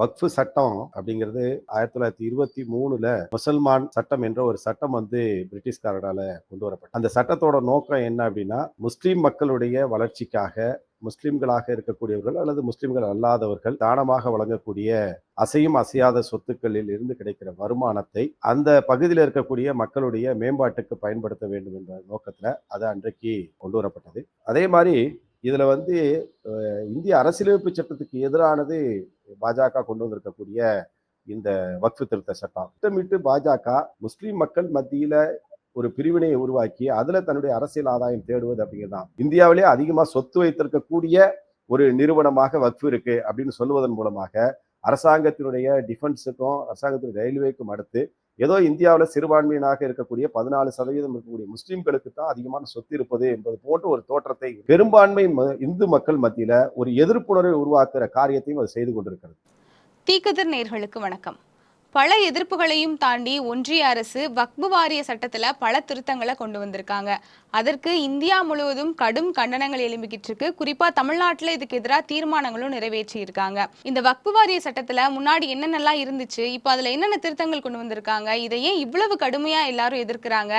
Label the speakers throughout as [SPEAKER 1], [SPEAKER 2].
[SPEAKER 1] வக்ஃபு சட்டம் அப்படிங்கிறது ஆயிரத்தி தொள்ளாயிரத்தி இருபத்தி மூணுல முசல்மான் சட்டம் என்ற ஒரு சட்டம் வந்து பிரிட்டிஷ்காரரால கொண்டு வரப்பட்டது. அந்த சட்டத்தோட நோக்கம் என்ன அப்படின்னா முஸ்லீம் மக்களுடைய வளர்ச்சிக்காக முஸ்லிம்களாக இருக்கக்கூடியவர்கள் அல்லது முஸ்லிம்கள் அல்லாதவர்கள் தானமாக வழங்கக்கூடிய அசையும் அசையாத சொத்துக்களில் இருந்து கிடைக்கிற வருமானத்தை அந்த பகுதியில் இருக்கக்கூடிய மக்களுடைய மேம்பாட்டுக்கு பயன்படுத்த வேண்டும் என்ற நோக்கத்தில் அது அன்றைக்கு கொண்டு வரப்பட்டது. அதே மாதிரி இதில் வந்து இந்திய அரசியலமைப்பு சட்டத்துக்கு எதிரானது பாஜக கொண்டு வந்திருக்கக்கூடிய இந்த வக்ஃபு திருத்த சட்டம். திட்டமிட்டு பாஜக முஸ்லீம் மக்கள் மத்தியில ஒரு பிரிவினையை உருவாக்கி அதுல தன்னுடைய அரசியல் ஆதாயம் தேடுவது அப்படிங்கிறதான் இந்தியாவிலே அதிகமா சொத்து வைத்திருக்கக்கூடிய ஒரு நிறுவனமாக வக்ஃபு இருக்கு அப்படின்னு சொல்லுவதன் மூலமாக அரசாங்கத்தினுடைய டிஃபென்ஸுக்கும் அரசாங்கத்தினுடைய ரயில்வேக்கும் அடுத்து ஏதோ இந்தியாவில் சிறுபான்மையினாக இருக்கக்கூடிய பதினாலு சதவீதம் இருக்கக்கூடிய முஸ்லிம்களுக்கு தான் அதிகமான சொத்து இருப்பது என்பது போன்ற ஒரு தோற்றத்தை பெரும்பான்மை ம- இந்து மக்கள் மத்தியில ஒரு எதிர்ப்புணர்வை உருவாக்குற காரியத்தையும் அது செய்து கொண்டிருக்கிறது.
[SPEAKER 2] தீக்கதிர் நேர்களுக்கு வணக்கம். பல எதிர்ப்புகளையும் தாண்டி ஒன்றிய அரசு வக்பு வாரிய சட்டத்துல பல திருத்தங்களை கொண்டு வந்திருக்காங்க. அதற்கு இந்தியா முழுவதும் கடும் கண்டனங்கள் எழும்பிக்கிட்டு இருக்கு. குறிப்பா தமிழ்நாட்டில் இதுக்கு எதிராக தீர்மானங்களும் நிறைவேற்றி இருக்காங்க. இந்த வக்பு வாரிய சட்டத்துல முன்னாடி என்னென்னலாம் இருந்துச்சு இப்போ அதுல என்னென்ன திருத்தங்கள் கொண்டு வந்திருக்காங்க இதை ஏன் இவ்வளவு கடுமையா எல்லாரும் எதிர்க்கிறாங்க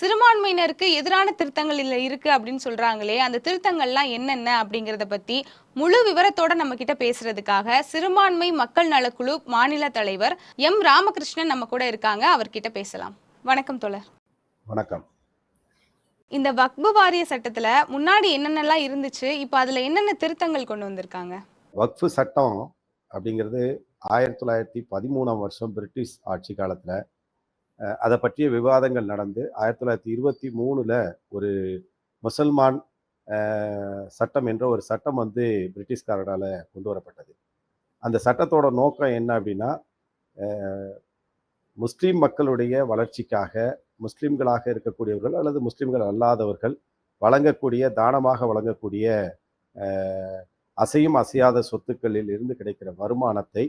[SPEAKER 2] சிறுபான்மையினருக்கு எதிரான திருத்தங்கள் இல்லை இருக்கு அப்படின்னு சொல்றாங்களே அந்த திருத்தங்கள்லாம் என்னென்ன அப்படிங்கிறத பத்தி முழு விவரத்தோட நம்ம கிட்ட பேசுறதுக்காக சிறுபான்மை மக்கள் நலக்குழு மாநில தலைவர் எம் ராமகிருஷ்ணன் நம்ம கூட இருக்காங்க. அவர்கிட்ட பேசலாம். வணக்கம் தோழர்.
[SPEAKER 1] வணக்கம்.
[SPEAKER 2] இந்த வக்பு வாரிய சட்டத்துல முன்னாடி என்னென்னலாம் இருந்துச்சு? இப்போ அதுல என்னென்ன திருத்தங்கள் கொண்டு வந்திருக்காங்க?
[SPEAKER 1] வக்ஃபு சட்டம் அப்படிங்கிறது ஆயிரத்தி தொள்ளாயிரத்தி பதிமூணாம் வருஷம் பிரிட்டிஷ் ஆட்சி காலத்தில் அதை பற்றிய விவாதங்கள் நடந்து ஆயிரத்தி தொள்ளாயிரத்தி இருபத்தி மூணில் ஒரு முசல்மான் சட்டம் என்ற ஒரு சட்டம் வந்து பிரிட்டிஷ்காரரால் கொண்டு வரப்பட்டது. அந்த சட்டத்தோட நோக்கம் என்ன அப்படின்னா முஸ்லீம் மக்களுடைய வளர்ச்சிக்காக முஸ்லீம்களாக இருக்கக்கூடியவர்கள் அல்லது முஸ்லீம்கள் அல்லாதவர்கள் வழங்கக்கூடிய தானமாக வழங்கக்கூடிய அசையும் அசையாத சொத்துக்களில் இருந்து கிடைக்கிற வருமானத்தை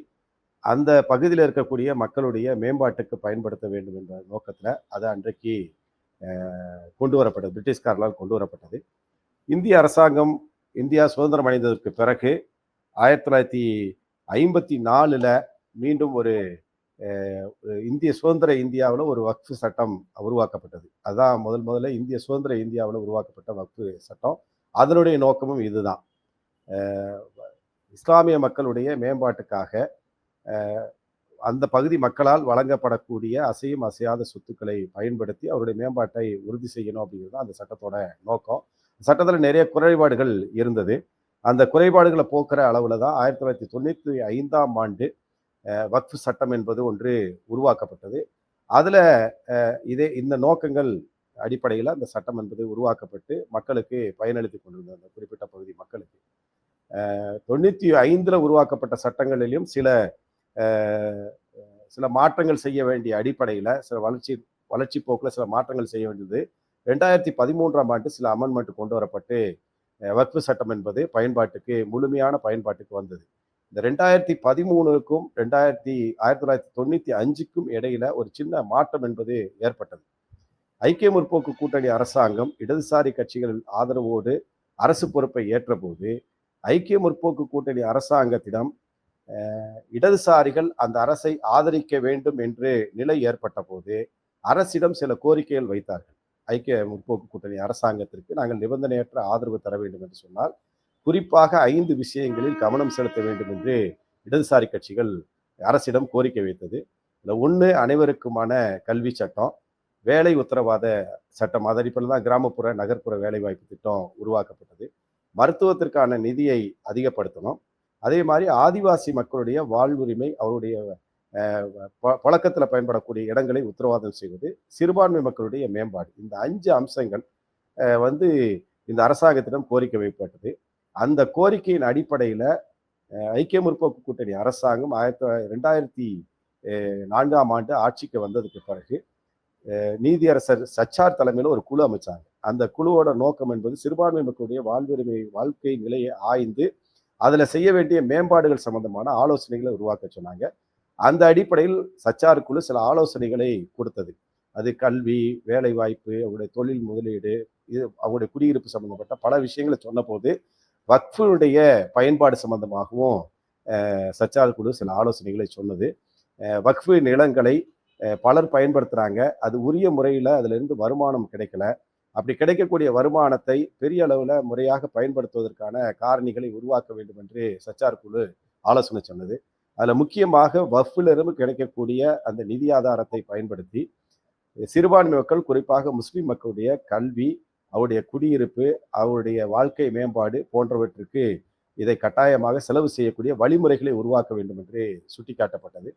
[SPEAKER 1] அந்த பகுதியில் இருக்கக்கூடிய மக்களுடைய மேம்பாட்டுக்கு பயன்படுத்த வேண்டும் என்ற நோக்கத்தில் அது அன்றைக்கு கொண்டு வரப்பட்டது. பிரிட்டிஷ்காரர்களால் கொண்டு வரப்பட்டது. இந்திய அரசாங்கம் இந்தியா சுதந்திரம் அடைந்ததற்கு பிறகு ஆயிரத்தி தொள்ளாயிரத்தி ஐம்பத்தி நாலில் மீண்டும் ஒரு ஒரு இந்திய சுதந்திர இந்தியாவில் ஒரு வக்ஃபு சட்டம் உருவாக்கப்பட்டது. அதுதான் முதல் முதல்ல இந்திய சுதந்திர இந்தியாவில் உருவாக்கப்பட்ட வக்ஃபு சட்டம். அதனுடைய நோக்கமும் இதுதான். இஸ்லாமிய மக்களுடைய மேம்பாட்டுக்காக அந்த பகுதி மக்களால் வழங்கப்படக்கூடிய அசையும் அசையாத சொத்துக்களை பயன்படுத்தி அவருடைய மேம்பாட்டை உறுதி செய்யணும் அப்படிங்கிறது தான் அந்த சட்டத்தோட நோக்கம். சட்டத்தில் நிறைய குறைபாடுகள் இருந்தது. அந்த குறைபாடுகளை போக்குற அளவில் தான் ஆயிரத்தி தொள்ளாயிரத்தி தொண்ணூற்றி ஐந்தாம் ஆண்டு வக்ஃப் வக்ஃபு சட்டம் என்பது ஒன்று உருவாக்கப்பட்டது. அதில் இதே இந்த நோக்கங்கள் அடிப்படையில் அந்த சட்டம் என்பது உருவாக்கப்பட்டு மக்களுக்கு பயனளித்து கொண்டிருந்தது அந்த குறிப்பிட்ட பகுதி மக்களுக்கு. தொண்ணூற்றி ஐந்தில் உருவாக்கப்பட்ட சட்டங்களிலும் சில சில மாற்றங்கள் செய்ய வேண்டிய அடிப்படையில் சில வளர்ச்சி வளர்ச்சி போக்கில் சில மாற்றங்கள் செய்ய வேண்டியது ரெண்டாயிரத்தி பதிமூன்றாம் ஆண்டு சில அமெண்ட்மெண்ட் கொண்டு வரப்பட்டு வக்ஃபு சட்டம் என்பது பயன்பாட்டுக்கு முழுமையான பயன்பாட்டுக்கு வந்தது. இந்த ரெண்டாயிரத்தி பதிமூணுக்கும் ரெண்டாயிரத்தி ஆயிரத்தி தொள்ளாயிரத்தி தொண்ணூற்றி அஞ்சுக்கும் இடையில ஒரு சின்ன மாற்றம் என்பது ஏற்பட்டது. ஐக்கிய முற்போக்கு கூட்டணி அரசாங்கம் இடதுசாரி கட்சிகளின் ஆதரவோடு அரசு பொறுப்பை ஏற்றபோது ஐக்கிய முற்போக்கு கூட்டணி அரசாங்கத்திடம் இடதுசாரிகள் அந்த அரசை ஆதரிக்க வேண்டும் என்று நிலை ஏற்பட்ட போது அரசிடம் சில கோரிக்கைகள் வைத்தார்கள். ஐக்கிய முற்போக்கு கூட்டணி அரசாங்கத்திற்கு நாங்கள் நிபந்தனையற்ற ஆதரவு தர வேண்டும் என்று சொன்னால் குறிப்பாக ஐந்து விஷயங்களில் கவனம் செலுத்த வேண்டும் என்று இடதுசாரி கட்சிகள் அரசிடம் கோரிக்கை வைத்தது. இந்த ஒன்று அனைவருக்குமான கல்வி சட்டம் வேலை உத்தரவாத சட்டம் அதடிப்பில் தான் கிராமப்புற நகர்ப்புற வேலைவாய்ப்பு திட்டம் உருவாக்கப்பட்டது. மருத்துவத்திற்கான நிதியை அதிகப்படுத்தணும். அதே மாதிரி ஆதிவாசி மக்களுடைய வாழ்வுரிமை அவருடைய பழக்கத்தில் பயன்படக்கூடிய இடங்களை உத்தரவாதம் செய்வது சிறுபான்மை மக்களுடைய மேம்பாடு. இந்த அஞ்சு அம்சங்கள் வந்து இந்த அரசாங்கத்திடம் கோரிக்கை வைக்கப்பட்டது. அந்த கோரிக்கையின் அடிப்படையில் ஐக்கிய முற்போக்கு கூட்டணி அரசாங்கம் ஆயிரத்தி ரெண்டாயிரத்தி நான்காம் ஆண்டு ஆட்சிக்கு வந்ததுக்கு பிறகு நீதியரசர் சச்சார் தலைமையில் ஒரு குழு அமைச்சாங்க. அந்த குழுவோட நோக்கம் என்பது சிறுபான்மை மக்களுடைய வாழ்வுரிமை வாழ்க்கை நிலையை ஆய்ந்து அதில் செய்ய வேண்டிய மேம்பாடுகள் சம்பந்தமான ஆலோசனைகளை உருவாக்க சொன்னாங்க. அந்த அடிப்படையில் சச்சார் குழு சில ஆலோசனைகளை கொடுத்தது. அது கல்வி வேலை வாய்ப்பு அவருடைய தொழில் முதலீடு இது அவங்களுடைய குடியிருப்பு சம்பந்தப்பட்ட பல விஷயங்களை சொன்னபோது வக்ஃபுடைய பயன்பாடு சம்பந்தமாகவும் சச்சார் குழு சில ஆலோசனைகளை சொன்னது. வக்ஃபு நிலங்களை பலர் பயன்படுத்துகிறாங்க அது உரிய முறையில் அதிலிருந்து வருமானம் கிடைக்கல. அப்படி கிடைக்கக்கூடிய வருமானத்தை பெரிய அளவில் முறையாக பயன்படுத்துவதற்கான காரணிகளை உருவாக்க வேண்டும் என்று சச்சார் குழு ஆலோசனை சொன்னது. அதில் முக்கியமாக வஃப்பிலிருந்து கிடைக்கக்கூடிய அந்த நிதி ஆதாரத்தை பயன்படுத்தி சிறுபான்மை மக்கள் குறிப்பாக முஸ்லீம் மக்களுடைய கல்வி அவருடைய குடியிருப்பு அவருடைய வாழ்க்கை மேம்பாடு போன்றவற்றுக்கு இதை கட்டாயமாக செலவு செய்யக்கூடிய வழிமுறைகளை உருவாக்க வேண்டும் என்று சுட்டிக்காட்டப்பட்டது.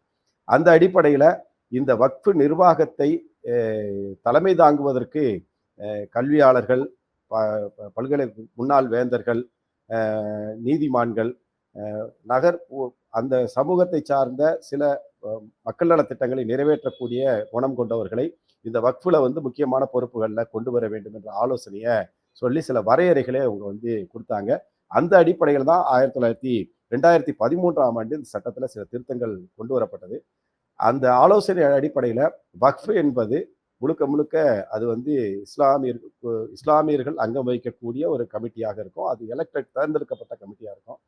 [SPEAKER 1] அந்த அடிப்படையில் இந்த வக்ஃபு நிர்வாகத்தை தலைமை தாங்குவதற்கு கல்வியாளர்கள் ப- பல்கலை முன்னாள் வேந்தர்கள் நீதிமான்கள் நகர் அந்த சமூகத்தை சார்ந்த சில மக்கள் நலத் திட்டங்களை நிறைவேற்றக்கூடிய குணம் கொண்டவர்களை இந்த வக்ஃபில் வந்து முக்கியமான பொறுப்புகளில் கொண்டு வர வேண்டும் என்ற ஆலோசனையை சொல்லி சில வரையறைகளை அவங்க வந்து கொடுத்தாங்க. அந்த அடிப்படையில் தான் ஆயிரத்தி தொள்ளாயிரத்தி ரெண்டாயிரத்தி பதிமூன்றாம் ஆண்டு இந்த சட்டத்தில் சில திருத்தங்கள் கொண்டு வரப்பட்டது. அந்த ஆலோசனை அடிப்படையில் வக்ஃப் என்பது முழுக்க முழுக்க அது வந்து இஸ்லாமியர் இஸ்லாமியர்கள் அங்கம் வகிக்கக்கூடிய ஒரு கமிட்டியாக இருக்கும். அது எலெக்டட் தேர்ந்தெடுக்கப்பட்ட கமிட்டியாக இருக்கும்.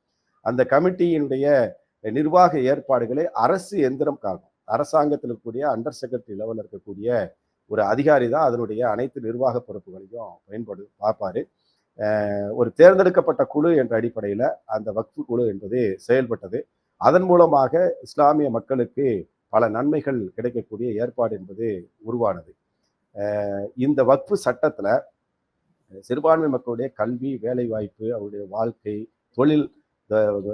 [SPEAKER 1] அந்த கமிட்டியினுடைய நிர்வாக ஏற்பாடுகளை அரசு எந்திரம் காக்கும் அரசாங்கத்தில் இருக்கக்கூடிய அண்டர் செக்ரட்டரி லெவலில் இருக்கக்கூடிய ஒரு அதிகாரி தான் அதனுடைய அனைத்து நிர்வாக பொறுப்புகளையும் பயன்படு பார்ப்பாரு. ஒரு தேர்ந்தெடுக்கப்பட்ட குழு என்ற அடிப்படையில் அந்த வக்ஃபு குழு என்பது செயல்பட்டது. அதன் மூலமாக இஸ்லாமிய மக்களுக்கு பல நன்மைகள் கிடைக்கக்கூடிய ஏற்பாடு என்பது உருவானது. இந்த வக்ஃபு சட்டத்தில் சிறுபான்மை மக்களுடைய கல்வி வேலைவாய்ப்பு அவருடைய வாழ்க்கை தொழில்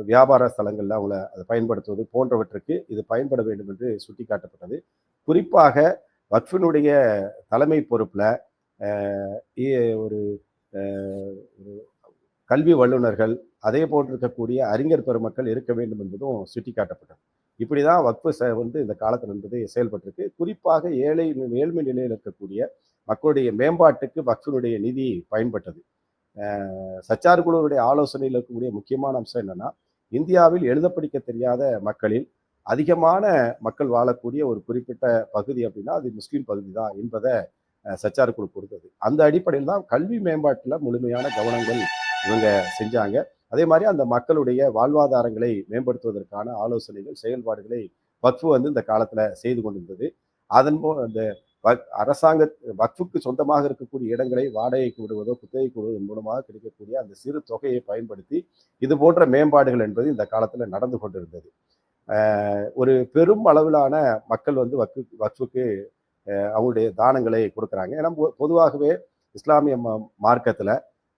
[SPEAKER 1] வியாபார ஸ்தலங்களில் அவங்கள அதை பயன்படுத்துவது போன்றவற்றுக்கு இது பயன்பட வேண்டும் என்று சுட்டிக்காட்டப்பட்டது. குறிப்பாக வக்ஃபினுடைய தலைமை பொறுப்பில் ஒரு கல்வி வல்லுநர்கள் அதே போன்றிருக்கக்கூடிய அறிஞர் பெருமக்கள் இருக்க வேண்டும் என்பதும் சுட்டிக்காட்டப்பட்டது. இப்படி தான் வக்ஃபு ச- வந்து இந்த காலத்தில் என்பது செயல்பட்டிருக்கு. குறிப்பாக ஏழை ஏழ்மை நிலையில் இருக்கக்கூடிய மக்களுடைய மேம்பாட்டுக்கு வக்ஃபினுடைய நிதி பயன்பட்டது. சச்சார் குழுவுடைய ஆலோசனையில் இருக்கக்கூடிய முக்கியமான அம்சம் என்னன்னா இந்தியாவில் எழுத படிக்க தெரியாத மக்களில் அதிகமான மக்கள் வாழக்கூடிய ஒரு குறிப்பிட்ட பகுதி அப்படின்னா அது முஸ்லீம் பகுதி தான் என்பதை சச்சார் குழு கொடுத்தது அந்த அடிப்படையில் தான் கல்வி மேம்பாட்டில் முழுமையான கவனங்கள் இவங்க செஞ்சாங்க. அதே மாதிரி அந்த மக்களுடைய வாழ்வாதாரங்களை மேம்படுத்துவதற்கான ஆலோசனைகள் செயல்பாடுகளை வக்ஃபு வந்து இந்த காலத்தில் செய்து கொண்டிருந்தது. அதன் மூ அந்த அரசாங்க வக்ஃபுக்கு சொந்தமாக இருக்கக்கூடிய இடங்களை வாடகைக்கு விடுவதோ குத்தகைக்கு விடுவதன் மூலமாக கிடைக்கக்கூடிய அந்த சிறு தொகையை பயன்படுத்தி இது போன்ற மேம்பாடுகள் என்பது இந்த காலத்தில் நடந்து கொண்டிருந்தது. ஒரு பெரும் அளவிலான மக்கள் வந்து வக்கு வக்ஃபுக்கு அவங்களுடைய தானங்களை கொடுக்குறாங்க. ஏன்னா பொ- பொதுவாகவே இஸ்லாமிய ம-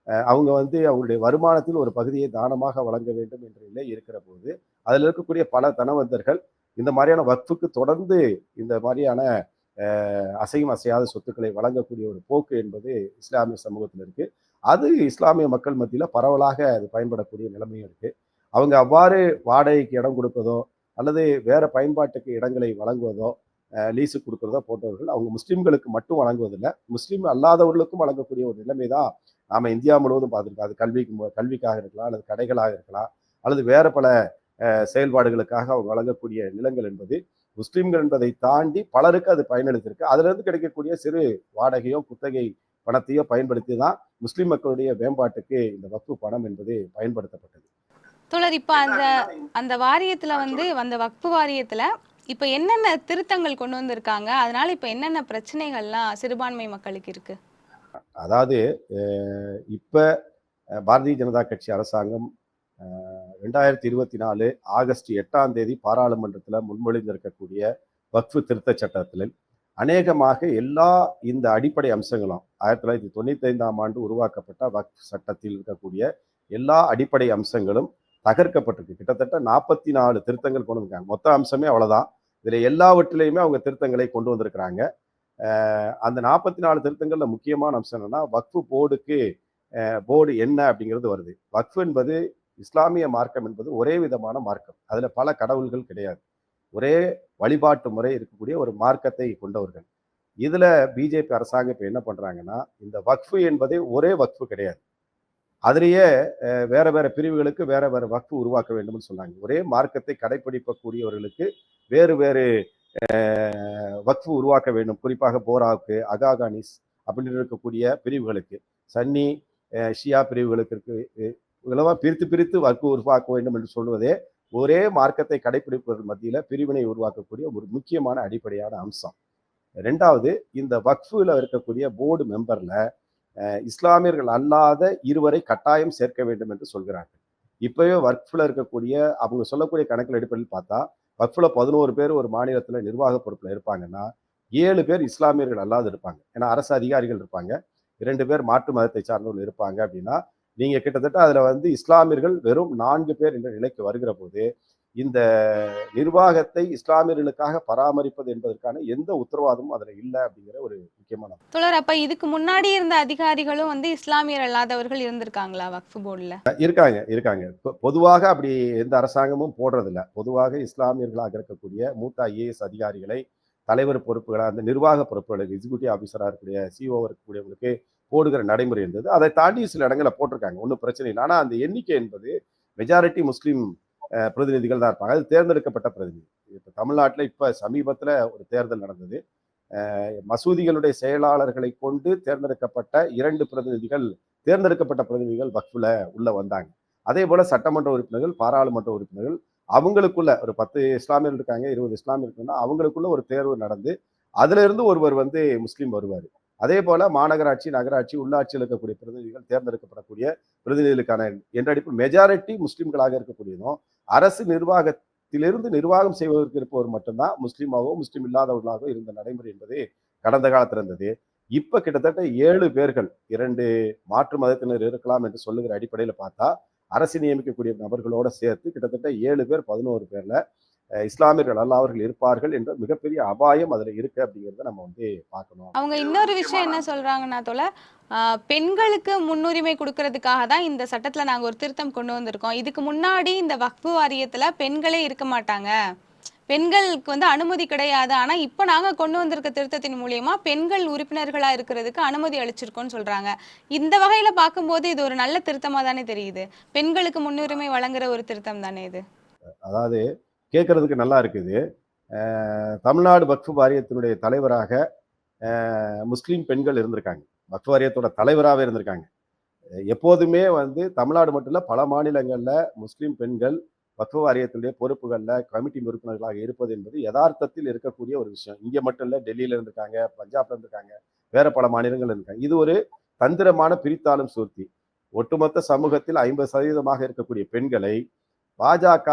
[SPEAKER 1] அவங்க வந்து அவங்களுடைய வருமானத்தில் ஒரு பகுதியை தானமாக வழங்க வேண்டும் என்ற நிலை இருக்கிற போது அதில் இருக்கக்கூடிய பல தனவந்தர்கள் இந்த மாதிரியான வக்ஃபுக்கு தொடர்ந்து இந்த மாதிரியான அசையும் அசையாத சொத்துக்களை வழங்கக்கூடிய ஒரு போக்கு என்பது இஸ்லாமிய சமூகத்தில் இருக்கு. அது இஸ்லாமிய மக்கள் மத்தியில் பரவலாக அது பயன்படக்கூடிய நிலைமையும் இருக்கு. அவங்க அவ்வாறு வாடகைக்கு இடம் கொடுப்பதோ அல்லது வேற பயன்பாட்டுக்கு இடங்களை வழங்குவதோ லீஸு கொடுக்குறதோ போன்றவர்கள் அவங்க முஸ்லீம்களுக்கு மட்டும் வழங்குவதில்லை. முஸ்லீம் அல்லாதவர்களுக்கும் வழங்கக்கூடிய ஒரு நிலைமை தான் நாம் இந்தியா முழுவதும் பார்த்துருக்கோம். அது கல்விக்கு மு- கல்விக்காக இருக்கலாம் அல்லது கடைகளாக இருக்கலாம் அல்லது வேற பல செயல்பாடுகளுக்காக அவங்க வழங்கக்கூடிய நிலங்கள் என்பது முஸ்லிம்கள் என்பதை தாண்டி பலருக்கு அது பயனளித்திருக்கு. அதுல இருந்து கிடைக்கக்கூடிய சிறு வாடகையோ குத்தகை பணத்தையோ பயன்படுத்தி தான் முஸ்லிம் மக்களுடைய மேம்பாட்டுக்கு இந்த வக்ஃபு பணம் என்பது பயன்படுத்தப்பட்டது.
[SPEAKER 2] தோழர் இப்ப அந்த அந்த வாரியத்துல வந்து அந்த வக்ஃபு வாரியத்துல இப்ப என்னென்ன திருத்தங்கள் கொண்டு வந்திருக்காங்க? அதனால இப்ப என்னென்ன பிரச்சனைகள்லாம் சிறுபான்மை மக்களுக்கு இருக்கு?
[SPEAKER 1] அதாவது இப்ப பாரதிய ஜனதா கட்சி அரசாங்கம் ரெண்டாயிரத்தி இருபத்தி நாலு ஆகஸ்ட் எட்டாம் தேதி பாராளுமன்றத்தில் முன்மொழிந்திருக்கக்கூடிய வக்ஃபு திருத்த சட்டத்தில் அநேகமாக எல்லா இந்த அடிப்படை அம்சங்களும் ஆயிரத்தி தொள்ளாயிரத்தி தொண்ணூத்தி ஐந்தாம் ஆண்டு உருவாக்கப்பட்ட வக்ஃப் சட்டத்தில் இருக்கக்கூடிய எல்லா அடிப்படை அம்சங்களும் தகர்க்கப்பட்டிருக்கு. கிட்டத்தட்ட நாற்பத்தி நாலு திருத்தங்கள் கொண்டு வந்திருக்காங்க. மொத்த அம்சமே அவ்வளோதான் இதில் எல்லாவற்றிலையுமே அவங்க திருத்தங்களை கொண்டு வந்திருக்கிறாங்க. அந்த நாற்பத்தி நாலு திருத்தங்களில் முக்கியமான அம்சம் என்னன்னா வக்ஃபு போர்டுக்கு போர்டு என்ன அப்படிங்கிறது வருது. வக்ஃப் என்பது இஸ்லாமிய மார்க்கம் என்பது ஒரே விதமான மார்க்கம். அதில் பல கடவுள்கள் கிடையாது. ஒரே வழிபாட்டு முறை இருக்கக்கூடிய ஒரு மார்க்கத்தை கொண்டவர்கள். இதில் பிஜேபி அரசாங்கம் இப்போ என்ன பண்ணுறாங்கன்னா இந்த வக்ஃபு என்பதே ஒரே வக்ஃபு கிடையாது. அதுலேயே வேறு வேற வேற பிரிவுகளுக்கு வேற வேற வக்ஃபு உருவாக்க வேண்டும்னு சொன்னாங்க. ஒரே மார்க்கத்தை கடைபிடிக்கக்கூடியவர்களுக்கு வேறு வேறு வக்ஃபு உருவாக்க வேண்டும். குறிப்பாக போராவுக்கு அகாகானிஸ் அப்படின்னு இருக்கக்கூடிய பிரிவுகளுக்கு. சன்னி ஷியா பிரிவுகளுக்கு இருக்கு பிரித்து பிரித்து வக்ஃபு உருவாக்க வேண்டும் என்று சொல்வதே ஒரே மார்க்கத்தை கடைபிடிப்பவர்கள் மத்தியில் பிரிவினை உருவாக்கக்கூடிய ஒரு முக்கியமான அடிப்படையான அம்சம். ரெண்டாவது இந்த வக்ஃபுல இருக்கக்கூடிய போர்டு மெம்பரில் இஸ்லாமியர்கள் அல்லாத இருவரை கட்டாயம் சேர்க்க வேண்டும் என்று சொல்கிறார்கள். இப்பவே வக்ஃபுல இருக்கக்கூடிய அவங்க சொல்லக்கூடிய கணக்கில் அடிப்படையில் பார்த்தா வக்ஃபுல பதினோரு பேர் ஒரு மாநிலத்தில் நிர்வாக பொறுப்பில் இருப்பாங்கன்னா ஏழு பேர் இஸ்லாமியர்கள் அல்லாது இருப்பாங்க. ஏன்னா அரசு அதிகாரிகள் இருப்பாங்க. இரண்டு பேர் மாற்று மதத்தை சார்ந்தவர்கள் இருப்பாங்க அப்படின்னா நீங்க கிட்டத்தட்ட அதுல வந்து இஸ்லாமியர்கள் வெறும் நான்கு பேர் என்ற நிலைக்கு வருகிற போது இந்த நிர்வாகத்தை இஸ்லாமியர்களுக்காக பராமரிப்பது என்பதற்கான எந்த உத்தரவாதமும் அதுல இல்லை அப்படிங்கிற ஒரு முக்கியமான
[SPEAKER 2] தோழர் அப்ப இதுக்கு முன்னாடி இருந்த அதிகாரிகளும் வந்து இஸ்லாமியர் அல்லாதவர்கள் இருந்திருக்காங்களா வக்ஃபு போர்டுல?
[SPEAKER 1] இருக்காங்க இருக்காங்க. பொதுவாக அப்படி எந்த அரசாங்கமும் போடுறதில்ல. பொதுவாக இஸ்லாமியர்களாக இருக்கக்கூடிய மூத்த ஐஏஎஸ் அதிகாரிகளை தலைவர் பொறுப்புகளை அந்த நிர்வாக பொறுப்புகளுக்கு எக்ஸிக்யூட்டிவ் ஆஃபீஸராக இருக்கக்கூடிய சிஓ இருக்கக்கூடியவங்களுக்கு போடுகிற நடைமுறை இருந்தது. அதை தாண்டி சில இடங்களில் போட்டிருக்காங்க. ஒன்றும் பிரச்சனை இல்லை. ஆனால் அந்த எண்ணிக்கை என்பது மெஜாரிட்டி முஸ்லீம் பிரதிநிதிகள் தான் இருப்பாங்க. அது தேர்ந்தெடுக்கப்பட்ட பிரதிநிதி. இப்போ தமிழ்நாட்டில் இப்போ சமீபத்தில் ஒரு தேர்தல் நடந்தது. மசூதிகளுடைய செயலாளர்களை கொண்டு தேர்ந்தெடுக்கப்பட்ட இரண்டு பிரதிநிதிகள் தேர்ந்தெடுக்கப்பட்ட பிரதிநிதிகள் வக்ஃபில் உள்ளே வந்தாங்க. அதே போல் சட்டமன்ற உறுப்பினர்கள் பாராளுமன்ற உறுப்பினர்கள் அவங்களுக்குள்ள ஒரு பத்து இஸ்லாமியர்கள் இருக்காங்க இருபது இஸ்லாமியர்கள் இருக்காங்கன்னா அவங்களுக்குள்ள ஒரு தேர்வு நடந்து அதுல இருந்து ஒருவர் வந்து முஸ்லீம் வருவார். அதே போல மாநகராட்சி நகராட்சி உள்ளாட்சியில் இருக்கக்கூடிய பிரதிநிதிகள் தேர்ந்தெடுக்கப்படக்கூடிய பிரதிநிதிகளுக்கான என்றடிப்பு மெஜாரிட்டி முஸ்லீம்களாக இருக்கக்கூடியதும் அரசு நிர்வாகத்திலிருந்து நிர்வாகம் செய்வதற்கு இருப்பவர் மட்டும்தான் முஸ்லீமாகவோ முஸ்லீம் இல்லாதவர்களாகவோ இருந்த நடைமுறை என்பது கடந்த காலத்தில் இருந்தது. இப்ப கிட்டத்தட்ட ஏழு பேர்கள் இரண்டு மாற்று மதத்தினர் இருக்கலாம் என்று சொல்லுகிற அடிப்படையில் பார்த்தா அரசு நியமிக்கக்கூடிய நபர்களோட சேர்த்து கிட்டத்தட்ட ஏழு பேர் பதினோரு பேர்ல இஸ்லாமியர்கள் அல்லாதவர்கள் இருப்பார்கள் என்ற மிகப்பெரிய அபாயம் அதுல இருக்கு அப்படிங்கிறத நம்ம வந்து பார்க்கணும்.
[SPEAKER 2] அவங்க இன்னொரு விஷயம் என்ன சொல்றாங்கன்னா ஆஹ், பெண்களுக்கு முன்னுரிமை கொடுக்கறதுக்காக தான் இந்த சட்டத்துல நாங்க ஒரு திருத்தம் கொண்டு வந்திருக்கோம். இதுக்கு முன்னாடி இந்த வக்ஃபு வாரியத்துல பெண்களே இருக்க மாட்டாங்க. பெண்களுக்கு வந்து அனுமதி கிடையாது. ஆனா இப்ப நாங்க கொண்டு வந்திருக்க திருத்தத்தின் மூலியமா பெண்கள் உறுப்பினர்களா இருக்கிறதுக்கு அனுமதி அளிச்சிருக்கோம்னு சொல்றாங்க. இந்த வகையில பார்க்கும்போது இது ஒரு நல்ல திருத்தமா தானே தெரியுது? பெண்களுக்கு முன்னுரிமை வழங்குற ஒரு திருத்தம் தானே இது?
[SPEAKER 1] அதாவது கேட்கறதுக்கு நல்லா இருக்குது. தமிழ்நாடு வக்ஃபு வாரியத்தினுடைய தலைவராக முஸ்லீம் பெண்கள் இருந்திருக்காங்க. வக்ஃபு வாரியத்தோட தலைவராகவே இருந்திருக்காங்க. எப்போதுமே வந்து தமிழ்நாடு மட்டும் இல்லை பல மாநிலங்களில் முஸ்லீம் பெண்கள் வக்ஃபு வாரியத்தினுடைய பொறுப்புகளில் கமிட்டி உறுப்பினர்களாக இருப்பது என்பது யதார்த்தத்தில் இருக்கக்கூடிய ஒரு விஷயம். இங்கே மட்டும் இல்லை டெல்லியில இருந்திருக்காங்க பஞ்சாப்ல இருந்திருக்காங்க வேற பல மாநிலங்கள் இருக்காங்க இது ஒரு தந்திரமான பிரித்தாளும் சூர்த்தி ஒட்டுமொத்த சமூகத்தில் ஐம்பது சதவீதமாக இருக்கக்கூடிய பெண்களை பாஜக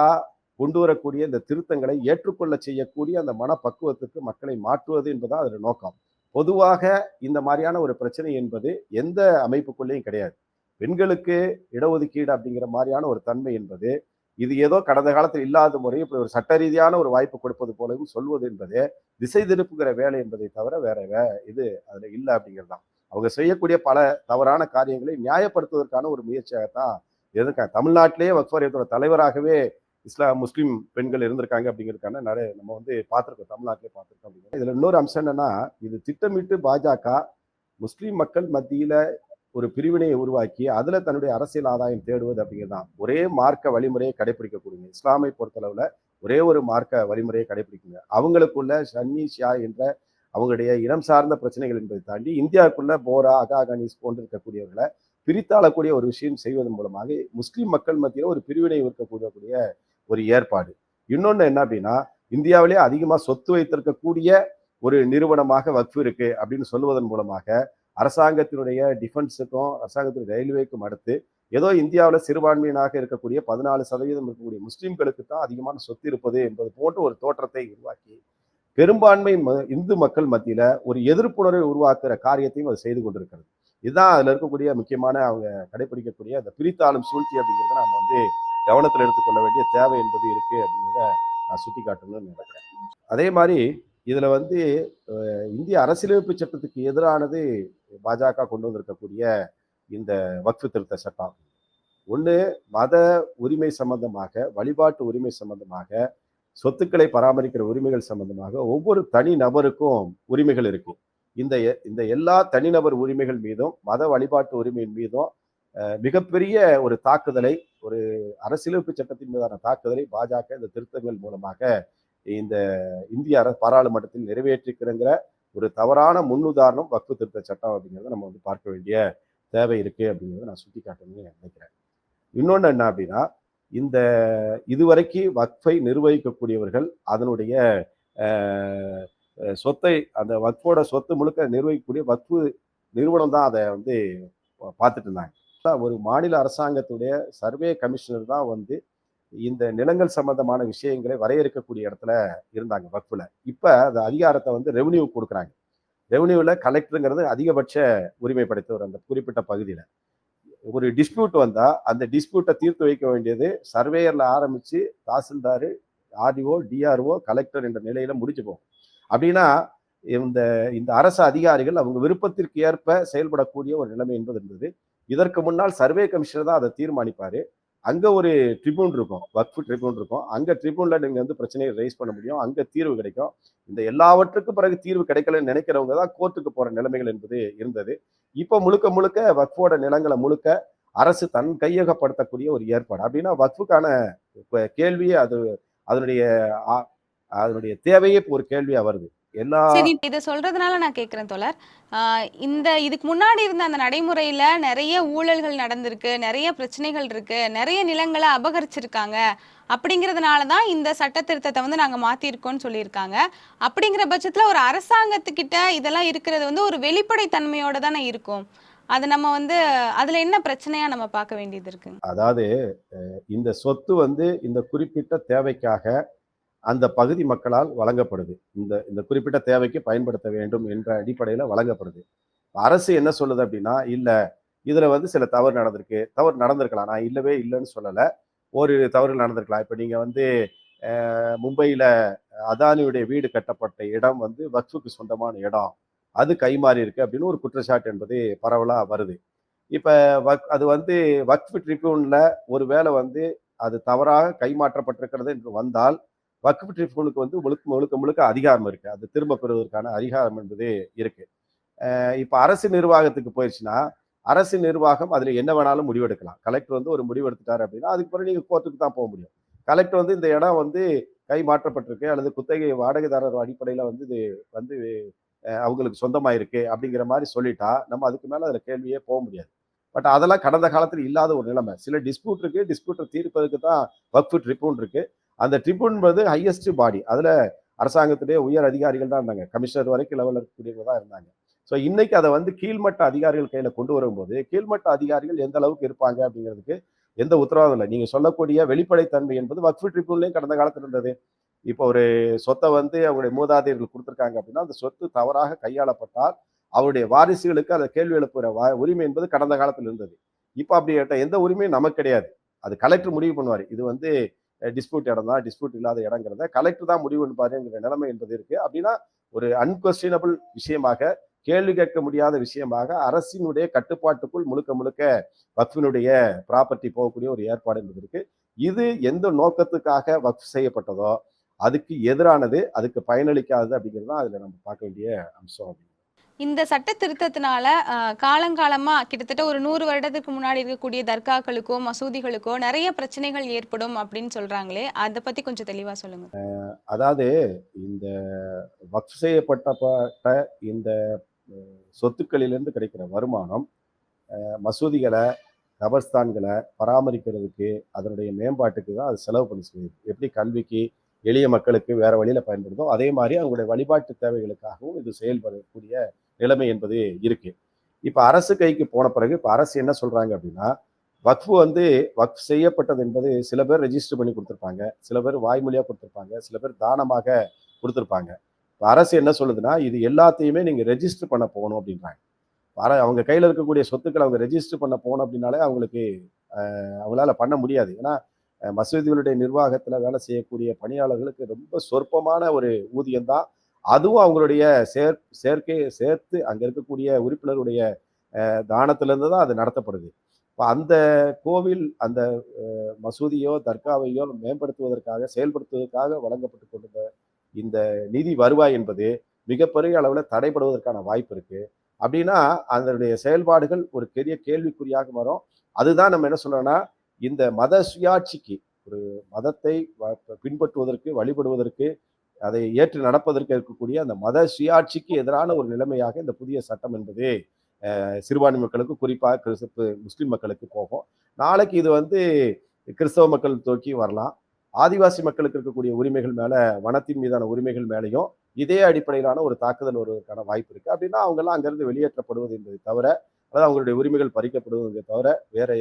[SPEAKER 1] கொண்டு வரக்கூடிய இந்த திருத்தங்களை ஏற்றுக்கொள்ள செய்யக்கூடிய அந்த மனப்பக்குவத்துக்கு மக்களை மாற்றுவது என்பதுதான் அதில் நோக்கம். பொதுவாக இந்த மாதிரியான ஒரு பிரச்சனை என்பது எந்த அமைப்புக்குள்ளேயும் கிடையாது. பெண்களுக்கு இடஒதுக்கீடு அப்படிங்கிற மாதிரியான ஒரு தன்மை என்பது இது ஏதோ கடந்த காலத்தில் இல்லாத முறை இப்படி ஒரு சட்ட ரீதியான ஒரு வாய்ப்பு கொடுப்பது போலவும் சொல்வது என்பது திசை திருப்புகிற வேலை என்பதை தவிர வேற வே இது அதில் இல்லை அப்படிங்கிறது தான் அவங்க செய்யக்கூடிய பல தவறான காரியங்களை நியாயப்படுத்துவதற்கான ஒரு முயற்சியாகத்தான் இருக்காங்க தமிழ்நாட்டிலேயே வக்ஃபாரியத்தோட தலைவராகவே இஸ்லாம் முஸ்லீம் பெண்கள் இருந்திருக்காங்க அப்படிங்கிறதுக்கான நிறைய நம்ம வந்து பார்த்துருக்கோம் தமிழ்நாட்டிலே பார்த்துருக்கோம் அப்படிங்கிறது. இதில் இன்னொரு அம்சம் என்னன்னா இது திட்டமிட்டு பாஜக முஸ்லீம் மக்கள் மத்தியில் ஒரு பிரிவினையை உருவாக்கி அதில் தன்னுடைய அரசியல் ஆதாயம் தேடுவது அப்படிங்கிறது தான் ஒரே மார்க்க வழிமுறையை கடைபிடிக்கக்கூடிய இஸ்லாமை பொறுத்தளவில் ஒரே ஒரு மார்க்க வழிமுறையை கடைபிடிக்குங்க அவங்களுக்குள்ள ஷன்னி ஷியா என்ற அவங்களுடைய இனம் சார்ந்த பிரச்சனைகள் என்பதை தாண்டி இந்தியாவுக்குள்ள போரா அகா போன்று இருக்கக்கூடியவர்களை பிரித்தாளக்கூடிய ஒரு விஷயம் செய்வதன் மூலமாக முஸ்லீம் மக்கள் மத்தியில் ஒரு பிரிவினை இருக்கக்கூடிய ஒரு ஏற்பாடு. இன்னொன்று என்ன அப்படின்னா இந்தியாவிலே அதிகமாக சொத்து வைத்திருக்கக்கூடிய ஒரு நிறுவனமாக வக்ஃபு இருக்கு அப்படின்னு சொல்லுவதன் மூலமாக அரசாங்கத்தினுடைய டிஃபென்ஸுக்கும் அரசாங்கத்தினுடைய ரயில்வேக்கும் அடுத்து ஏதோ இந்தியாவில் சிறுபான்மையினாக இருக்கக்கூடிய பதினாலு சதவீதம் இருக்கக்கூடிய முஸ்லீம்களுக்கு தான் அதிகமான சொத்து இருப்பது என்பது போன்ற ஒரு தோற்றத்தை உருவாக்கி பெரும்பான்மை ம- இந்து மக்கள் மத்தியில ஒரு எதிர்ப்புணர்வை உருவாக்குற காரியத்தையும் அது செய்து கொண்டிருக்கிறது. இதுதான் அதுல இருக்கக்கூடிய முக்கியமான அவங்க கடைபிடிக்கக்கூடிய அந்த பிரித்தாளும் சூழ்ச்சி அப்படிங்கிறத நம்ம வந்து கவனத்தில் எடுத்துக்கொள்ள வேண்டிய தேவை என்பது இருக்கு அப்படிங்கிறத நான் சுட்டி காட்டணும்னு நினைக்கிறேன். அதே மாதிரி இதில் வந்து இந்திய அரசியலமைப்பு சட்டத்துக்கு எதிரானது பாஜக கொண்டு வந்திருக்கக்கூடிய இந்த வக்ஃபு திருத்த சட்டம். ஒன்று மத உரிமை சம்பந்தமாக வழிபாட்டு உரிமை சம்பந்தமாக சொத்துக்களை பராமரிக்கிற உரிமைகள் சம்பந்தமாக ஒவ்வொரு தனி நபருக்கும் உரிமைகள் இருக்கு. இந்த இந்த எல்லா தனிநபர் உரிமைகள் மீதும் மத வழிபாட்டு உரிமையின் மீதும் மிகப்பெரிய ஒரு தாக்குதலை ஒரு அரசியலமைப்பு சட்டத்தின் மீதான தாக்குதலை பாஜக இந்த திருத்தங்கள் மூலமாக இந்த இந்திய அரசு பாராளுமன்றத்தில் நிறைவேற்றிருக்கிறங்கிற ஒரு தவறான முன்னுதாரணம் வக்ஃபு திருத்த சட்டம் அப்படிங்கிறத நம்ம வந்து பார்க்க வேண்டிய தேவை இருக்கு அப்படிங்கிறத நான் சுட்டி காட்டணும்னு நினைக்கிறேன். இன்னொன்று என்ன அப்படின்னா இந்த இதுவரைக்கும் வக்ஃபை நிர்வகிக்கக்கூடியவர்கள் அதனுடைய சொத்தை அந்த வக்ஃபோட சொத்து முழுக்க நிர்வகிக்கக்கூடிய வக்ஃபு நிறுவனம் தான் அதை வந்து பா- பார்த்துட்டு இருந்தாங்க. அதான் ஒரு மாநில அரசாங்கத்துடைய சர்வே கமிஷனர் தான் வந்து இந்த நிலங்கள் சம்பந்தமான விஷயங்களை வரையறுக்கக்கூடிய இடத்துல இருந்தாங்க வக்ஃபில் இப்போ அந்த அதிகாரத்தை வந்து ரெவன்யூ கொடுக்குறாங்க. ரெவன்யூவில் கலெக்டருங்கிறது அதிகபட்ச உரிமை படைத்தவர் அந்த குறிப்பிட்ட பகுதியில். ஒரு டிஸ்பியூட் வந்தால் அந்த டிஸ்பியூட்டை தீர்த்து வைக்க வேண்டியது சர்வேயரில் ஆரம்பித்து தாசில்தார் ஆர்டிஓ டிஆர்ஓ கலெக்டர் என்ற நிலையில முடிச்சு போகும். அப்படின்னா இந்த இந்த அரசு அதிகாரிகள் அவங்க விருப்பத்திற்கு ஏற்ப செயல்படக்கூடிய ஒரு நிலைமை என்பது இருந்தது. இதற்கு முன்னால் சர்வே கமிஷனர் தான் அதை தீர்மானிப்பாரு. அங்க ஒரு ட்ரிபியூன் இருக்கும் வக்ஃபு ட்ரிபியூன் இருக்கும். அங்க ட்ரிபியூன்ல நீங்க வந்து பிரச்சனையை ரைஸ் பண்ண முடியும். அங்க தீர்வு கிடைக்கும். இந்த எல்லாவற்றுக்கும் பிறகு தீர்வு கிடைக்கலன்னு நினைக்கிறவங்க தான் கோர்ட்டுக்கு போற நிலைமைகள் என்பது இருந்தது. இப்போ முழுக்க முழுக்க வக்ஃபோட நிலங்களை முழுக்க அரசு தன் கையகப்படுத்தக்கூடிய ஒரு ஏற்பாடு. அப்படின்னா வக்ஃபுக்கான கேள்வியே அது அதனுடைய அதனுடைய தேவையே இப்போ ஒரு கேள்வியா வருது. எல்லா
[SPEAKER 2] சரி இதை சொல்றதுனால நான் கேட்கிறேன் தோழர். இந்த இதுக்கு முன்னாடி இருந்த அந்த நடைமுறையில நிறைய ஊழல்கள் நடந்திருக்கு நிறைய பிரச்சனைகள் இருக்கு நிறைய நிலங்களை அபகரிச்சிருக்காங்க. அப்படிங்கிறதுனால தான் இந்த சட்ட திருத்தத்தை வந்து நாங்க மாத்திருக்கோம்னு சொல்லியிருக்காங்க. அப்படிங்கிற பட்சத்துல ஒரு அரசாங்கத்துக்கிட்ட இதெல்லாம் இருக்கிறது வந்து ஒரு வெளிப்படைத்தன்மையோட தானே இருக்கும். அது நம்ம வந்து அதுல என்ன பிரச்சனையா நம்ம பார்க்க வேண்டியது இருக்கு?
[SPEAKER 1] அதாவது இந்த சொத்து வந்து இந்த குறிப்பிட்ட தேவைக்காக அந்த பகுதி மக்களால் வழங்கப்படுது. இந்த இந்த குறிப்பிட்ட தேவைக்கு பயன்படுத்த வேண்டும் என்ற அடிப்படையில் வழங்கப்படுது. அரசு என்ன சொல்லுது அப்படின்னா இல்லை இதில் வந்து சில தவறு நடந்திருக்கு. தவறு நடந்திருக்கலாம். நான் இல்லவே இல்லைன்னு சொல்லலை. ஒரு தவறு நடந்திருக்கலாம். இப்போ நீங்கள் வந்து மும்பையில் அதானியுடைய வீடு கட்டப்பட்ட இடம் வந்து வக்ஃபுக்கு சொந்தமான இடம். அது கைமாறி இருக்கு அப்படின்னு ஒரு குற்றச்சாட்டு என்பது பரவலாக வருது. இப்போ வக் அது வந்து வக்ஃபு ஒரு வேளை வந்து அது தவறாக கைமாற்றப்பட்டிருக்கிறது என்று வந்தால் வக்ஃப் ட்ரிபியூனுக்கு வந்து முழுக்க முழுக்க முழுக்க அதிகாரம் இருக்குது அது திரும்ப பெறுவதற்கான அதிகாரம் என்பது இருக்குது இப்போ அரசு நிர்வாகத்துக்கு போயிடுச்சுன்னா அரசு நிர்வாகம் அதில் என்ன வேணாலும் முடிவெடுக்கலாம் கலெக்டர் வந்து ஒரு முடிவு எடுத்துட்டாரு அப்படின்னா அதுக்கு பிறகு நீங்கள் கோர்ட்டுக்கு தான் போக முடியும். கலெக்டர் வந்து இந்த இடம் வந்து கை மாற்றப்பட்டிருக்கு அல்லது குத்தகை வாடகைதாரர் அடிப்படையில் வந்து இது வந்து அவங்களுக்கு சொந்தமாக இருக்கு அப்படிங்கிற மாதிரி சொல்லிட்டா நம்ம அதுக்கு மேலே அதில் கேள்வியே போக முடியாது. பட் அதெல்லாம் கடந்த காலத்தில் இல்லாத ஒரு நிலைமை. சில டிஸ்பியூட் இருக்கு டிஸ்பியூட்டை தீர்ப்பதற்கு தான் வக்ஃபு ட்ரிபியூன் இருக்கு. அந்த ட்ரிபியூன் ஹையஸ்ட் பாடி அதில் அரசாங்கத்துடைய உயர் அதிகாரிகள் தான் இருந்தாங்க. கமிஷனர் வரைக்கும் லெவலில் இருக்கக்கூடியவங்க தான் இருந்தாங்க. ஸோ இன்னைக்கு அதை வந்து கீழ்மட்ட அதிகாரிகள் கையில் கொண்டு வரும்போது கீழ்மட்ட அதிகாரிகள் எந்த அளவுக்கு இருப்பாங்க அப்படிங்கிறதுக்கு எந்த உத்தரவாதம் இல்லை. நீங்கள் சொல்லக்கூடிய வெளிப்படைத்தன்மை என்பது வக்ஃபு ட்ரிபியூன்லயும் கடந்த காலத்தில் இருந்தது. இப்போ ஒரு சொத்தை வந்து அவருடைய மூதாதையர்கள் கொடுத்துருக்காங்க அப்படின்னா அந்த சொத்து தவறாக கையாளப்பட்டால் அவருடைய வாரிசுகளுக்கு அதை கேள்வி எழுப்புகிற வா உரிமை என்பது கடந்த காலத்தில் இருந்தது. இப்போ அப்படி எந்த உரிமையும் நமக்கு கிடையாது. அது கலெக்டர் முடிவு பண்ணுவார். இது வந்து டிஸ்பியூட் இடம் தான் டிஸ்பியூட் இல்லாத இடங்கிறத கலெக்டர் தான் முடிவு பண்ணுவாருங்கிற நிலைமை என்பது இருக்கு. அப்படின்னா ஒரு அன்கொஸ்டினபிள் விஷயமாக கேள்வி கேட்க முடியாத விஷயமாக அரசினுடைய கட்டுப்பாட்டுக்குள் முழுக்க முழுக்க வக்ஃபினுடைய ப்ராப்பர்ட்டி போகக்கூடிய ஒரு ஏற்பாடு என்பது இருக்கு. இது எந்த நோக்கத்துக்காக வக்ஃப் செய்யப்பட்டதோ அதுக்கு எதிரானது அதுக்கு பயனளிக்காதது அப்படிங்கிறது தான் அதில் நம்ம பார்க்க வேண்டிய அம்சம் அப்படின்னு
[SPEAKER 2] இந்த சட்ட திருத்தத்தினால காலங்காலமா கிட்டத்தட்ட ஒரு நூறு வருடத்துக்கு முன்னாடி இருக்கக்கூடிய தர்காக்களுக்கோ மசூதிகளுக்கோ நிறைய பிரச்சனைகள் ஏற்படும் அப்படின்னு சொல்றாங்களே அதை பத்தி கொஞ்சம் தெளிவா சொல்லுங்க.
[SPEAKER 1] அதாவது இந்த வக்ஃப் செய்யப்பட்டப்பட்ட இந்த சொத்துக்களிலிருந்து கிடைக்கிற வருமானம் மசூதிகளை கபர்ஸ்தான்களை பராமரிக்கிறதுக்கு அதனுடைய மேம்பாட்டுக்கு தான் அது செலவு பண்ணி செய்யுது. எப்படி கல்விக்கு எளிய மக்களுக்கு வேற வழியில பயன்படுதோ அதே மாதிரி அவங்களுடைய வழிபாட்டு தேவைகளுக்காகவும் இது செயல்படக்கூடிய நிலைமை என்பது இருக்கு. இப்போ அரசு கைக்கு போன பிறகு இப்போ அரசு என்ன சொல்றாங்க அப்படின்னா வக்ஃபு வந்து வக்ஃப் செய்யப்பட்டது என்பது சில பேர் ரெஜிஸ்டர் பண்ணி கொடுத்துருப்பாங்க சில பேர் வாய்மொழியாக கொடுத்துருப்பாங்க சில பேர் தானமாக கொடுத்துருப்பாங்க. இப்போ அரசு என்ன சொல்லுதுன்னா இது எல்லாத்தையுமே நீங்கள் ரெஜிஸ்டர் பண்ண போகணும் அப்படின்றாங்க. வர அவங்க கையில் இருக்கக்கூடிய சொத்துக்களை அவங்க ரெஜிஸ்டர் பண்ண போகணும் அப்படின்னாலே அவங்களுக்கு அவங்களால பண்ண முடியாது. ஏன்னா மசூதிகளுடைய நிர்வாகத்தில் வேலை செய்யக்கூடிய பணியாளர்களுக்கு ரொம்ப சொற்பமான ஒரு ஊதியம் தான் அதுவும் அவங்களுடைய சேர் சேர்க்கை சேர்த்து அங்கே இருக்கக்கூடிய உறுப்பினருடைய தானத்திலேருந்து தானத்திலிருந்து தான் அது நடத்தப்படுது. இப்போ அந்த கோவில் அந்த மசூதியோ தர்காவையோ மேம்படுத்துவதற்காக செயல்படுத்துவதற்காக வழங்கப்பட்டு கொண்டிருந்த இந்த நிதி வருவாய் என்பது மிகப்பெரிய அளவில் தடைபடுவதற்கான வாய்ப்பு இருக்குது அப்படின்னா அதனுடைய செயல்பாடுகள் ஒரு பெரிய கேள்விக்குறியாக வரும் அதுதான் நம்ம என்ன சொல்றோம்னா இந்த மத சுயாட்சிக்கு ஒரு மதத்தை வ- பின்பற்றுவதற்கு வழிபடுவதற்கு அதை ஏற்று நடப்பதற்கு இருக்கக்கூடிய அந்த மத சுயாட்சிக்கு எதிரான ஒரு நிலைமையாக இந்த புதிய சட்டம் என்பது சிறுபான்மை மக்களுக்கு குறிப்பாக கிறிஸ்து முஸ்லீம் மக்களுக்கு போகும். நாளைக்கு இது வந்து கிறிஸ்தவ மக்கள் தோக்கி வரலாம். ஆதிவாசி மக்களுக்கு இருக்கக்கூடிய உரிமைகள் மேலே வனத்தின் மீதான உரிமைகள் மேலேயும் இதே அடிப்படையிலான ஒரு தாக்குதல் வருவதற்கான வாய்ப்பு இருக்குது அப்படின்னா அவங்கெல்லாம் அங்கேருந்து வெளியேற்றப்படுவது என்பதை தவிர அதாவது அவங்களுடைய உரிமைகள் பறிக்கப்படுவதை தவிர வேற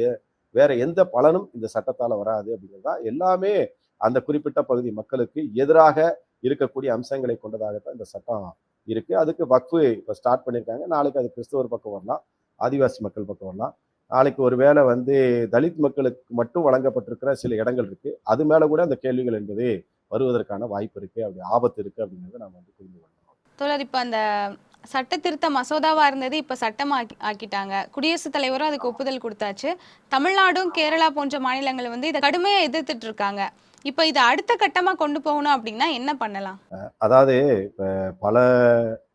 [SPEAKER 1] வேற எந்த பலனும் இந்த சட்டத்தால் வராது அப்படிங்கிறது தான். எல்லாமே அந்த குறிப்பிட்ட பகுதி மக்களுக்கு எதிராக இருக்கக்கூடிய அம்சங்களை கொண்டதாகத்தான் இந்த சட்டம் இருக்கு. அதுக்கு வக்ஃபு இப்போ ஸ்டார்ட் பண்ணியிருக்காங்க நாளைக்கு அது கிறிஸ்தவர் பக்கம் வரலாம் ஆதிவாசி மக்கள் பக்கம் வரலாம். நாளைக்கு ஒருவேளை வந்து தலித் மக்களுக்கு மட்டும் வழங்கப்பட்டிருக்கிற சில இடங்கள் இருக்கு. அது மேல கூட அந்த கேள்விகள் என்பது வருவதற்கான வாய்ப்பு இருக்கு. அப்படி ஆபத்து இருக்கு அப்படிங்கிறத நம்ம வந்து புரிந்து கொள்ளணும்.
[SPEAKER 2] தோழர் இப்ப அந்த சட்ட திருத்த மசோதாவா இருந்தது இப்ப சட்டமா ஆக்கி- ஆக்கிட்டாங்க. குடியரசுத் தலைவரும் அதுக்கு ஒப்புதல் கொடுத்தாச்சு. தமிழ்நாடும் கேரளா போன்ற மாநிலங்கள் வந்து இதை கடுமையா எதிர்த்துட்டு இருக்காங்க. இப்போ இதை அடுத்த கட்டமா கொண்டு போகணும் அப்படின்னா என்ன பண்ணலாம்?
[SPEAKER 1] அதாவது இப்போ பல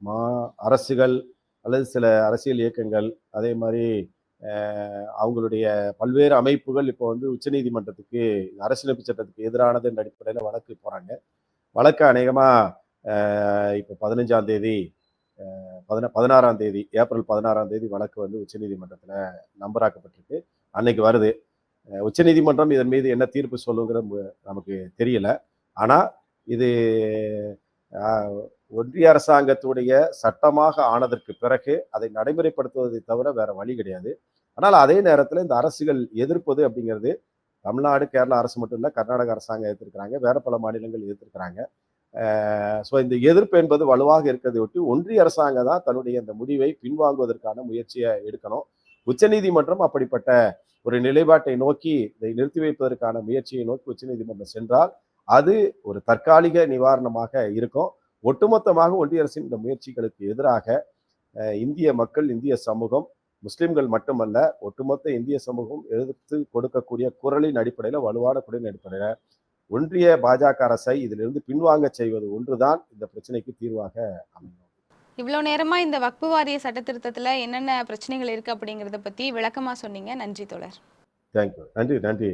[SPEAKER 1] மா அரசுகள் அல்லது சில அரசியல் இயக்கங்கள் அதே மாதிரி அவங்களுடைய பல்வேறு அமைப்புகள் இப்போ வந்து உச்சநீதிமன்றத்துக்கு அரசியலமைப்பு சட்டத்துக்கு எதிரானது என்ற அடிப்படையில் வழக்கு போகிறாங்க வழக்கு அநேகமாக இப்போ பதினஞ்சாம் தேதி பதின பதினாறாம் தேதி ஏப்ரல் பதினாறாம் தேதி வழக்கு வந்து உச்சநீதிமன்றத்தில் நம்பராக்கப்பட்டிருக்கு. அன்னைக்கு வருது. உச்சநீதிமன்றம் இதன் மீது என்ன தீர்ப்பு சொல்லுங்கிற நமக்கு தெரியல. ஆனால் இது ஒன்றிய அரசாங்கத்துடைய சட்டமாக ஆனதற்கு பிறகு அதை நடைமுறைப்படுத்துவதை தவிர வேற வழி கிடையாது. ஆனால் அதே நேரத்தில் இந்த அரசுகள் எதிர்ப்பது அப்படிங்கிறது தமிழ்நாடு கேரளா அரசு மட்டும் இல்லை கர்நாடக அரசாங்கம் எதிர்த்திருக்கிறாங்க. வேற பல மாநிலங்கள் எதிர்த்திருக்கிறாங்க. ஸோ இந்த எதிர்ப்பு என்பது வலுவாக இருக்கிறதை ஒட்டி ஒன்றிய அரசாங்கம் தான் தன்னுடைய இந்த முடிவை பின்வாங்குவதற்கான முயற்சியை எடுக்கணும். உச்சநீதிமன்றம் அப்படிப்பட்ட ஒரு நிலைப்பாட்டை நோக்கி இதை நிறுத்தி வைப்பதற்கான முயற்சியை நோக்கி உச்சநீதிமன்றம் சென்றால் அது ஒரு தற்காலிக நிவாரணமாக இருக்கும். ஒட்டுமொத்தமாக ஒன்றிய அரசின் இந்த முயற்சிகளுக்கு எதிராக இந்திய மக்கள் இந்திய சமூகம் முஸ்லிம்கள் மட்டுமல்ல ஒட்டுமொத்த இந்திய சமூகம் எதிர்த்து கொடுக்கக்கூடிய குரலின் அடிப்படையில் வலுவான குரலின் அடிப்படையில் ஒன்றிய பாஜக அரசை இதிலிருந்து பின்வாங்க செய்வது ஒன்றுதான் இந்த பிரச்சனைக்கு தீர்வாக அமையும்.
[SPEAKER 2] இவ்வளோ நேரமா இந்த வக்பு வாரிய சட்ட திருத்தத்துல என்னென்ன பிரச்சனைகள் இருக்கு அப்படிங்கறத பத்தி விளக்கமா சொன்னீங்க. நன்றி தோழர்.
[SPEAKER 1] தேங்க்யூ நன்றி நன்றி.